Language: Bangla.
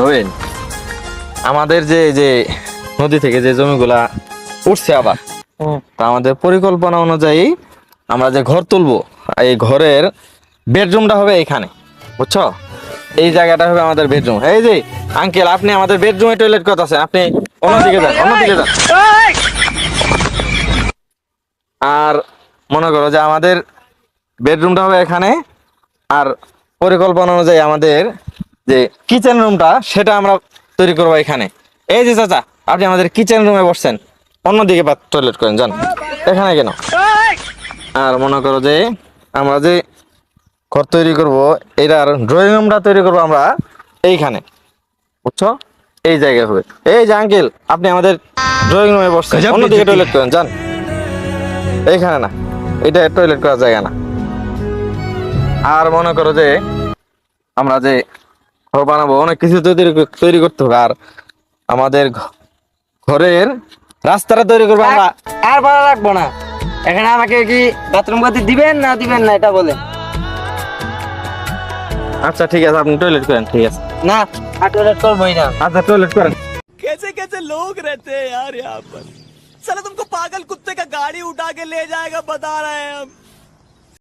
রোহিন আমাদের যে যে নদী থেকে যে জমিগুলা উঠছে আবার তা আমাদের পরিকল্পনা অনুযায়ী আমরা যে ঘর তুলবো এই ঘরের বেডরুমটা হবে এখানে বুঝছ? এই জায়গাটা হবে আমাদের বেডরুম। এই যে আঙ্কেল আপনি আমাদের বেডরুমে টয়লেট কথা আছে আপনি অন্যদিকে যান অন্যদিকে যান। আর মনে করো যে আমাদের বেডরুমটা হবে এখানে আর পরিকল্পনা অনুযায়ী আমাদের যে কিচেন রুমটা সেটা আমরা তৈরি করব এখানে। এই যে চাচা আপনি আমাদের কিচেন রুমে বসছেন। অন্যদিকে বা টয়লেট করেন যান। এখানে কেন? আর মনে করো যে আমরা যে ঘর তৈরি করব এটার ড্রয়িং রুমটা তৈরি করব আমরা এইখানে। বুঝছ? এই জায়গায় হবে। এই যে আঙ্কেল আপনি আমাদের ড্রয়িং রুমে বসছেন। অন্যদিকে টয়লেট করেন যান। এইখানে না এটা টয়লেট করার জায়গা না। আর মনে করো যে আমরা যে বানাবো অনেক কিছু তৈরি কর- তৈরি করতে হবে আর আমাদের ঘ- ঘরের রাস্তাটা তৈরি করবো আমরা আর ভালো রাখবো না এখানে আমাকে কি বাথরুম করতে দিবেন না দিবেন না এটা বলে আচ্ছা ঠিক আছে আপনি টয়লেট করেন ঠিক আছে না আর টয়লেট করবোই না আচ্ছা টয়লেট করেন कैसे कैसे लोग रहते हैं यार यहाँ पर साला तुमको पागल कुत्ते का गाड़ी उठा के ले जाएगा बता रहे हैं हम